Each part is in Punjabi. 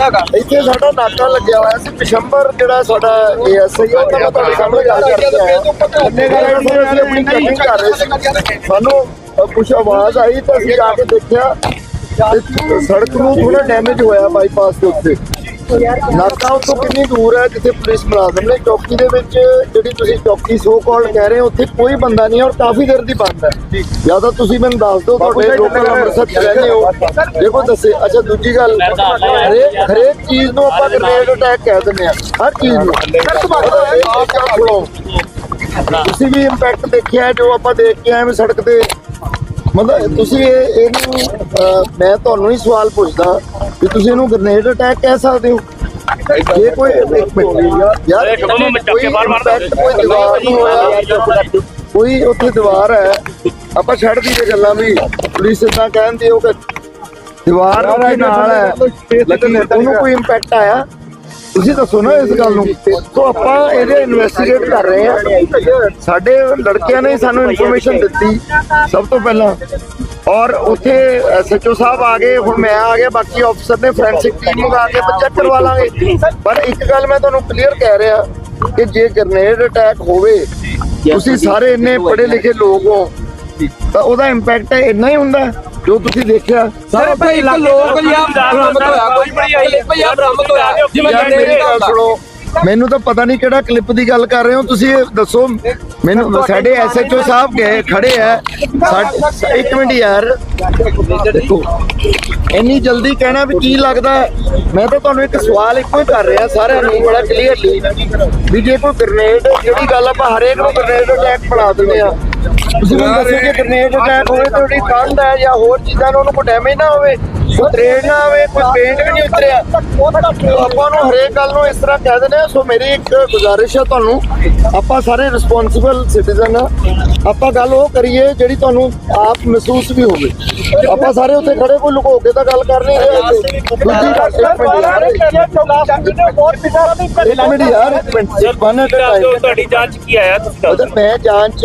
ਇੱਥੇ ਸਾਡਾ ਨਾਕਾ ਲੱਗਿਆ ਹੋਇਆ ਸੀ ਪਿਸ਼ੰਬਰ ਜਿਹੜਾ ਸਾਡਾ ਏਐਸਆਈ ਉਹ ਤਾਂ ਤੁਹਾਡੇ ਸਾਹਮਣੇ ਗੱਲ ਕਰਕੇ ਆਇਆ ਅੰਨੇ ਗੱਲ ਅਸੀਂ ਆਪਣੀ ਕਰ ਰਹੇ ਸੀ। ਸਾਨੂੰ ਕੁਛ ਆਵਾਜ਼ ਆਈ ਤਾਂ ਅਸੀਂ ਜਾ ਕੇ ਦੇਖਿਆ। ਸੜਕ ਨੂੰ ਥੋੜਾ ਡੈਮੇਜ ਹੋਇਆ ਬਾਈਪਾਸ ਦੇ ਉੱਤੇ। ਨਾਕਾ ਉੱਥੋਂ ਕਿੰਨੀ ਦੂਰ ਹੈ ਜਿੱਥੇ ਪੁਲਿਸ ਮੁਲਾਜ਼ਮ ਨੇ ਚੌਕੀ ਦੇ ਵਿੱਚ ਜਿਹੜੀ ਤੁਸੀਂ ਚੌਕੀ ਸੋ ਕਾਲ ਕਹਿ ਰਹੇ ਹੋ ਉੱਥੇ ਕੋਈ ਬੰਦਾ ਨਹੀਂ ਔਰ ਕਾਫੀ ਦੇਰ ਦੀ ਬੰਦ ਹੈ। ਜਾਂ ਤਾਂ ਤੁਸੀਂ ਮੈਨੂੰ ਦੱਸ ਦਿਓ ਤੁਹਾਡੇ ਲੋਕਲ ਅੰਮ੍ਰਿਤਸਰ ਚ ਰਹਿੰਦੇ ਹੋ। ਦੇਖੋ ਦੱਸੇ ਅੱਛਾ ਦੂਜੀ ਗੱਲ ਹਰੇਕ ਹਰੇਕ ਚੀਜ਼ ਨੂੰ ਆਪਾਂ ਗ੍ਰੇਨੇਡ ਅਟੈਕ ਕਹਿ ਦਿੰਦੇ ਆ ਹਰ ਚੀਜ਼ ਨੂੰ। ਗੱਲ ਸੁਣੋ। ਤੁਸੀਂ ਵੀ ਇੰਪੈਕਟ ਦੇਖਿਆ ਹੈ ਜੋ ਆਪਾਂ ਦੇਖ ਕੇ ਆਏ ਹਾਂ ਸੜਕ ਤੇ। ਮਤਲਬ ਤੁਸੀਂ ਇਹ ਇਹਨੂੰ ਮੈਂ ਤੁਹਾਨੂੰ ਹੀ ਸਵਾਲ ਪੁੱਛਦਾ ਕਿ ਤੁਸੀਂ ਇਹਨੂੰ ਗ੍ਰੇਨੇਡ ਅਟੈਕ ਕਹਿ ਸਕਦੇ ਹੋ? ਜੇ ਕੋਈ ਇੱਕ ਮਿੰਟ ਯਾਰ ਇੱਕ ਬੰਦਾ ਮੈਂ ਚੱਕ ਮਾਰਦਾ। impact ਕੋਈ ਦੀਵਾਰ ਨੂੰ ਹੋਇਆ। ਕੋਈ ਉੱਥੇ ਦੀਵਾਰ ਹੈ। ਆਪਾਂ ਛੱਡ ਦਈਏ ਗੱਲਾਂ ਵੀ। ਪੁਲਿਸ ਇਦਾਂ ਕਹਿੰਦੀ ਉਹ ਕਿ ਦੀਵਾਰ ਉਹਦੇ ਨਾਲ ਹੈ। ਲੇਕਿਨ ਉਹਨੂੰ ਕੋਈ ਇੰਪੈਕਟ ਆਇਆ? ਤੁਸੀਂ ਦੱਸੋ ਨਾ ਇਸ ਗੱਲ ਨੂੰ। ਸੋ ਆਪਾਂ ਇਹਦੇ ਇਨਵੈਸਟੀਗੇਟ ਕਰ ਰਹੇ ਹਾਂ। ਸਾਡੇ ਲੜਕਿਆਂ ਨੇ ਸਾਨੂੰ ਇਨਫੋਰਮੇਸ਼ਨ ਦਿੱਤੀ ਸਭ ਤੋਂ ਪਹਿਲਾਂ। ਔਰ ਉੱਥੇ ਐਸਐਚਓ ਸਾਹਿਬ ਆ ਗਏ ਹੁਣ ਮੈਂ ਆ ਗਿਆ ਬਾਕੀ ਅਫਸਰ ਨੇ ਫੋਰੈਂਸਿਕ ਟੀਮ ਮੰਗਾ ਕੇ ਚੈੱਕ ਕਰਵਾ ਲਾਂਗੇ। ਪਰ ਇੱਕ ਗੱਲ ਮੈਂ ਤੁਹਾਨੂੰ ਕਲੀਅਰ ਕਹਿ ਰਿਹਾ ਕਿ ਜੇ ਗ੍ਰਨੇਡ ਅਟੈਕ ਹੋਵੇ ਤੁਸੀਂ ਸਾਰੇ ਇੰਨੇ ਪੜ੍ਹੇ ਲਿਖੇ ਲੋਕ ਹੋ ਤਾਂ ਉਹਦਾ ਇੰਪੈਕਟ ਇੰਨਾ ਹੀ ਹੁੰਦਾ ਜੋ ਤੁਸੀਂ ਦੇਖਿਆ। ਸਰ ਭਾਈ ਇੱਕ ਲੋਕ ਜਾਂ ਬਰਾਮਦ ਹੋਇਆ ਕੋਈ ਬੜੀ ਆਈ ਇੱਕ ਜਾਂ ਬਰਾਮਦ ਹੋਇਆ ਜਿਵੇਂ ਕਹਿੰਦੇ ਗੱਲ ਸੁਣੋ ਮੈਨੂੰ ਤਾਂ ਪਤਾ ਨਹੀਂ ਕਿਹੜਾ ਕਲਿੱਪ ਦੀ ਗੱਲ ਕਰ ਰਹੇ ਹੋ ਤੁਸੀਂ ਇਹ ਦੱਸੋ। ਮੈਨੂੰ ਸਾਡੇ ਐਸਐਚਓ ਸਾਹਿਬ ਗਏ ਖੜੇ ਆ। ਇੱਕ ਮਿੰਟ ਯਾਰ। ਦੇਖੋ ਇੰਨੀ ਜਲਦੀ ਕਹਿਣਾ ਵੀ ਕੀ ਲੱਗਦਾ? ਮੈਂ ਤਾਂ ਤੁਹਾਨੂੰ ਇੱਕ ਸਵਾਲ ਇੱਕੋ ਹੀ ਕਰ ਰਿਹਾ ਸਾਰਿਆਂ ਨੂੰ ਬੜਾ ਕਲੀਅਰਲੀ ਵੀ ਜੇ ਕੋਈ ਗ੍ਰਨੇਡ ਜਿਹੜੀ ਗੱਲ ਆਪਾਂ ਹਰੇਕ ਨੂੰ ਗ੍ਰਨੇਡ ਅਟੈਕ ਬਣਾ ਦਿੰਦੇ ਆ ਤੁਸੀਂ ਮੈਨੂੰ ਦੱਸੋ ਕਿ ਗ੍ਰਨੇਡ ਅਟੈਕ ਹੋਵੇ ਤਾਂ ਉਹਦੀ ਕੰਧ ਹੈ ਜਾਂ ਹੋਰ ਚੀਜ਼ਾਂ ਨੂੰ ਉਹਨੂੰ ਕੋਈ ਡੈਮੇਜ ਨਾ ਹੋਵੇ ਤਰੇੜ ਨਾ ਹੋਵੇ ਕੋਈ ਪੇਂਟ ਵੀ ਨਹੀਂ ਉਤਰਿਆ। ਆਪਾਂ ਨੂੰ ਹਰੇਕ ਗੱਲ ਨੂੰ ਇਸ ਤਰ੍ਹਾਂ ਕਹਿ ਦਿੰਦੇ ਆ ਸੋ ਮੇਰੀ ਇੱਕ ਗੁਜ਼ਾਰਿਸ਼ ਹੈ ਤੁਹਾਨੂੰ। ਆਪਾਂ ਸਾਰੇ ਰਿਸਪੌਂਸਿਬਲ ਸਿਟੀਜ਼ਨ ਆ। ਆਪਾਂ ਗੱਲ ਉਹ ਕਰੀਏ ਜਿਹੜੀ ਤੁਹਾਨੂੰ ਆਪ ਮਹਿਸੂਸ ਵੀ ਹੋਵੇ। ਆਪਾਂ ਸਾਰੇ ਉੱਥੇ ਖੜੇ ਕੋਈ ਲੁਕੋ ਕੇ ਤਾਂ ਗੱਲ ਕਰ ਨਹੀਂ ਰਹੇ ਇੱਥੇ। ਦੂਜੀ ਗੱਲ ਇੱਕ ਮਿੰਟ ਯਾਰ। ਇੱਕ ਮਿੰਟ ਯਾਰ ਇੱਕ ਮਿੰਟ। ਤੁਹਾਡੀ ਜਾਂਚ ਕੀ ਆਇਆ ਤੁਸੀਂ ਮੈਂ ਜਾਂਚ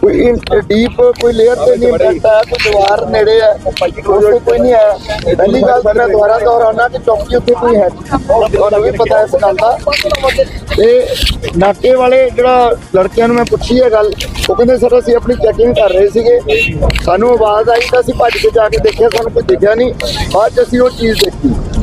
ਕੋਈ ਡੀਪ ਕੋਈ ਲੇਅਰ ਤੇ ਨਹੀਂ ਇੰਪੈਕਟ ਆਇਆ ਕੋਈ ਦੀਵਾਰ ਨੇੜੇ ਆ ਉੱਥੇ ਕੋਈ ਨਹੀਂ ਆਇਆ ਪਹਿਲੀ ਗੱਲ ਤਾਂ ਮੈਂ ਦੁਬਾਰਾ ਦੁਹਰਾਉਣਾ ਕਿ ਚੌਕੀ ਉੱਥੇ ਕੋਈ ਹੈ ਤੁਹਾਨੂੰ ਵੀ ਪਤਾ ਇਸ ਗੱਲ ਦਾ। ਤੇ ਨਾਕੇ ਵਾਲੇ ਜਿਹੜਾ ਲੜਕਿਆਂ ਨੂੰ ਮੈਂ ਪੁੱਛੀ ਹੈ ਗੱਲ ਉਹ ਕਹਿੰਦੇ ਸਰ ਅਸੀਂ ਆਪਣੀ ਚੈਕਿੰਗ ਕਰ ਰਹੇ ਸੀਗੇ। ਸਾਨੂੰ ਆਵਾਜ਼ ਆਈ ਤਾਂ ਅਸੀਂ ਭੱਜ ਕੇ ਜਾ ਕੇ ਦੇਖਿਆ ਸਾਨੂੰ ਕੋਈ ਦਿਖਿਆ ਨਹੀਂ। ਬਾਅਦ 'ਚ ਅਸੀਂ ਉਹ ਚੀਜ਼ ਦੇਖੀ।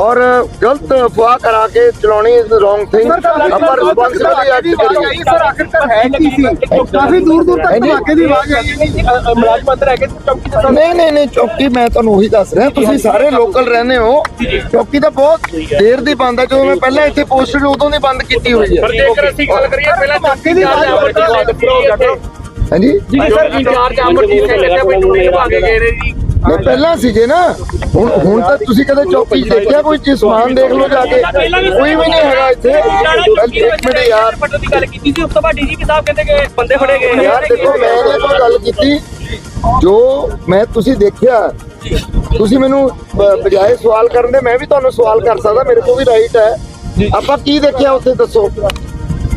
ਔਰ ਗਲਤ ਅਫਵਾਹ ਕਰਾ ਕੇ ਚਲਾਉਣੀ ਇਜ਼ ਰੋਂਗ ਥਿੰਗ ਆਪਾਂ ਰਿਸਪੌਂਸਿਬਿਲੀ ਐਕਟ ਕਰੀਏ। ਸਰ ਆਖਿਰਕਾਰ ਹੈ ਕੀ ਸੀ? ਕਾਫੀ ਦੂਰ ਦੂਰ ਤੱਕ। ਧਮਾਕੇ ਦੀ ਆਵਾਜ਼ ਆਈ ਹੈ ਮੁਲਾਜ਼ਮ ਅੰਦਰ ਹੈਗੇ ਸੀ ਚੌਕੀ ਤੇ ਨਹੀਂ ਨਹੀਂ ਨਹੀਂ ਚੌਕੀ ਮੈਂ ਤੁਹਾਨੂੰ ਉਹੀ ਦੱਸ ਰਿਹਾ। ਤੁਸੀਂ ਸਾਰੇ ਲੋਕਲ ਰਹਿੰਦੇ ਹੋ। ਚੌਕੀ ਤਾਂ ਬਹੁਤ ਦੇਰ ਦੀ ਬੰਦ ਹੈ। ਜਦੋਂ ਮੈਂ ਪਹਿਲਾਂ ਇੱਥੇ ਪੋਸਟਡ ਉਦੋਂ ਦੀ ਬੰਦ ਕੀਤੀ ਹੋਈ ਹੈ। ਪਰ ਜੇਕਰ ਅਸੀਂ ਗੱਲ ਕਰੀਏ ਪਹਿਲਾਂ ਧਮਾਕੇ ਦੀ ਆਵਾਜ਼ ਹਾਂਜੀ? ਜੀ ਸਰ ਇੰਚਾਰਜ ਅਮਰਜੀਤ ਸਿੰਘ ਇੱਥੇ ਕੋਈ ਡਿਊਟੀ ਨਿਭਾ ਕੇ ਗਏ ਨੇ ਜੀ। ਨਹੀਂ ਪਹਿਲਾਂ ਸੀਗੇ ਨਾ ਹੁਣ ਹੁਣ ਤਾਂ ਤੁਸੀਂ ਕਦੇ ਚੌਕੀ 'ਚ ਦੇਖਿਆ ਕੋਈ ਚੀਜ਼? ਸਮਾਨ ਦੇਖ ਲਓ ਜਾ ਕੇ। ਕੋਈ ਵੀ ਨਹੀਂ ਹੈਗਾ ਇੱਥੇ। ਇੱਕ ਮਿੰਟ ਯਾਰ। ਪੱਟਣ ਦੀ ਗੱਲ ਕੀਤੀ ਸੀ ਉਸ ਤੋਂ ਬਾਅਦ ਡੀਜੀਪੀ ਸਾਹਿਬ ਕਹਿੰਦੇ ਕਿ ਬੰਦੇ ਫੜੇ ਗਏ। ਯਾਰ ਦੇਖੋ ਮੈਂ ਇਹ ਕੋਈ ਗੱਲ ਕੀਤੀ। ਜੋ ਮੈਂ ਤੁਸੀਂ ਦੇਖਿਆ ਤੁਸੀਂ ਮੈਨੂੰ ਬਜਾਏ ਸਵਾਲ ਕਰਨ ਦੇ ਮੈਂ ਵੀ ਤੁਹਾਨੂੰ ਸਵਾਲ ਕਰ ਸਕਦਾ ਮੇਰੇ ਕੋਲ ਵੀ ਰਾਈਟ ਹੈ। ਆਪਾਂ ਕੀ ਦੇਖਿਆ ਉੱਥੇ ਦੱਸੋ?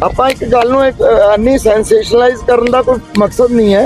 ਆਪਾਂ ਇੱਕ ਗੱਲ ਨੂੰ ਇੱਕ ਅੰਨੀ ਸੈਂਸੇਸ਼ਨਲਾਈਜ਼ ਕਰਨ ਦਾ ਕੋਈ ਮਕਸਦ ਨਹੀਂ ਹੈ।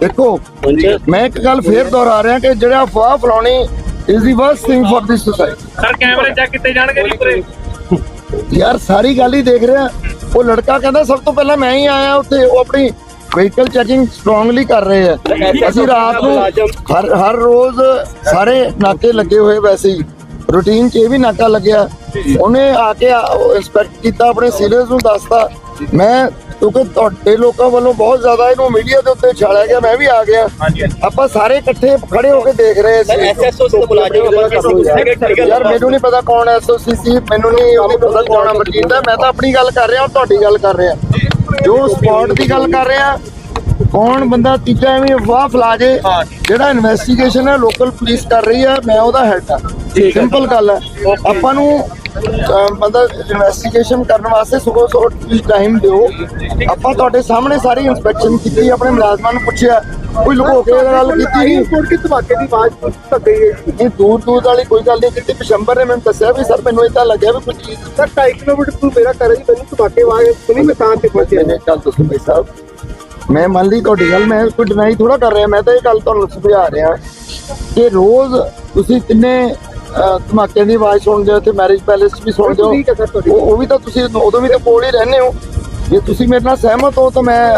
ਦੇਖੋ ਮੈਂ ਇੱਕ ਗੱਲ ਫੇਰ ਦੁਹਰਾ ਰਿਹਾ ਕਿ ਜਿਹੜਾ ਅਫਵਾਹ ਫਲਾਉਣੀ is the worst thing for this society sir ਕੈਮਰੇ ਚੈੱਕ ਕੀਤੇ ਜਾਣਗੇ ਜੀ ਪੂਰੇ। ਯਾਰ ਸਾਰੀ ਗੱਲ ਹੀ ਦੇਖ ਰਿਹਾ। ਉਹ ਲੜਕਾ ਕਹਿੰਦਾ ਸਭ ਤੋਂ ਪਹਿਲਾਂ ਮੈਂ ਹੀ ਆਇਆ ਉੱਥੇ। ਉਹ ਆਪਣੀ ਵਹੀਕਲ ਚੈਕਿੰਗ ਸਟਰੋਂਗਲੀ ਕਰ ਰਹੇ ਆ। ਅਸੀਂ ਰਾਤ ਨੂੰ ਹਰ ਹਰ ਰੋਜ਼ ਸਾਰੇ ਨਾਕੇ ਲੱਗੇ ਹੋਏ ਵੈਸੇ ਹੀ। ਰੂਟੀਨ 'ਚ ਇਹ ਵੀ ਨਾਕਾ ਲੱਗਿਆ। ਉਹਨੇ ਆ ਕੇ ਇੰਸਪੈਕਟ ਕੀਤਾ ਆਪਣੇ ਸੀਨੀਅਰਸ ਨੂੰ ਦੱਸਤਾ। ਮੈਂ ਕਿਉਂਕਿ ਤੁਹਾਡੇ ਲੋਕਾਂ ਵੱਲੋਂ ਬਹੁਤ ਜ਼ਿਆਦਾ ਇਹਨੂੰ ਮੀਡੀਆ ਦੇ ਉੱਤੇ ਛਾਲਿਆ ਗਿਆ ਮੈਂ ਵੀ ਆ ਗਿਆ। ਆਪਾਂ ਸਾਰੇ ਇਕੱਠੇ ਖੜੇ ਹੋ ਕੇ ਦੇਖ ਰਹੇ ਸੀ। ਐਸਐਸਓ ਤੋਂ ਮੁਲਾਜ਼ਮ ਯਾਰ ਮੈਨੂੰ ਨਹੀਂ ਪਤਾ ਕੌਣ ਐਸਓਸੀ ਸੀ ਮੈਨੂੰ ਨਹੀਂ ਉਹਦੀ ਪਤਾ ਕੌਣ ਅਮਰਜੀਤ ਹੈ ਮੈਂ ਤਾਂ ਆਪਣੀ ਗੱਲ ਕਰ ਰਿਹਾ ਹਾਂ ਤੁਹਾਡੀ ਗੱਲ ਕਰ ਰਿਹਾ। ਜੋ ਸਪੌਟ ਦੀ ਗੱਲ ਕਰ ਰਿਹਾ ਕੌਣ ਬੰਦਾ ਤੀਜਾ ਐਵੇਂ ਅਫਵਾਹ ਫਲਾ ਜੇ ਜਿਹੜਾ ਇਨਵੈਸਟੀਗੇਸ਼ਨ ਹੈ ਲੋਕਲ ਪੁਲਿਸ ਕਰ ਰਹੀ ਹੈ ਮੈਂ ਉਹਦਾ ਹੈਡ ਹਾਂ। ਸਿੰਪਲ ਗੱਲ ਹੈ। ਆਪਾਂ ਨੂੰ ਮਤਲਬ ਇਨਵੈਸਟੀਗੇਸ਼ਨ ਕਰਨ ਵਾਸਤੇ ਸੁਬਹ ਤੁਸੀਂ ਟਾਈਮ ਦਿਓ। ਆਪਾਂ ਤੁਹਾਡੇ ਸਾਹਮਣੇ ਸਾਰੀ ਇਨਸਪੈਕਸ਼ਨ ਕੀਤੀ ਆਪਣੇ ਮੁਲਾਜ਼ਮਾਂ ਨੂੰ ਪੁੱਛਿਆ ਕੋਈ ਲੁਕੋ ਕੇ ਗੱਲ ਕੀਤੀ ਨਹੀਂ ਕੋਟ ਕੇ ਧਮਾਕੇ ਦੀ ਆਵਾਜ਼ ਤੱਕ ਗਈ ਹੈ ਇਹ ਦੂਰ ਦੂਰ ਵਾਲੀ ਕੋਈ ਗੱਲ ਨਹੀਂ ਕੀਤੀ ਪਿਸ਼ੰਬਰ ਨੇ ਮੈਨੂੰ ਦੱਸਿਆ ਵੀ ਸਰ ਮੈਨੂੰ ਇਦਾਂ ਲੱਗਿਆ ਵੀ ਕੋਈ ਚੀਜ਼ ਸਰ 2 ਕਿਲੋਮੀਟਰ ਤੋਂ ਮੇਰਾ ਹੈ ਜੀ ਮੈਨੂੰ ਧਮਾਕੇ ਆਵਾਜ਼ ਸੁਣੀ ਮੈਂ ਤਾਂ ਤੇ ਪਹੁੰਚਿਆ। ਮੈਨੇ ਕੱਲ ਤੁਸੀਂ ਭਾਈ ਸਾਹਿਬ। ਮੈਂ ਮੰਨ ਲਈ ਤੁਹਾਡੀ ਗੱਲ ਮੈਂ ਕੋਈ ਡਿਨਾਈ ਥੋੜਾ ਕਰ ਰਿਹਾ ਮੈਂ ਤਾਂ ਇਹ ਗੱਲ ਤੁਹਾਨੂੰ ਸਮਝਾ ਰਿਹਾ। ਕਿ ਰੋਜ਼ ਤੁਸੀਂ ਕਿੰਨੇ ਅਹ, ਧਮਾਕਿਆਂ ਦੀ ਆਵਾਜ਼ ਸੁਣਦੇ ਹੋ ਤੇ ਮੈਰਿਜ ਪੈਲੇਸ ਵੀ ਸੁਣਦੇ ਹੋ ਉਹ ਵੀ ਤਾਂ ਤੁਸੀਂ ਉਦੋਂ ਵੀ ਤਾਂ ਕੋਲ ਹੀ ਰਹਿੰਦੇ ਹੋ। ਜੇ ਤੁਸੀਂ ਮੇਰੇ ਨਾਲ ਸਹਿਮਤ ਹੋ ਤਾਂ ਮੈਂ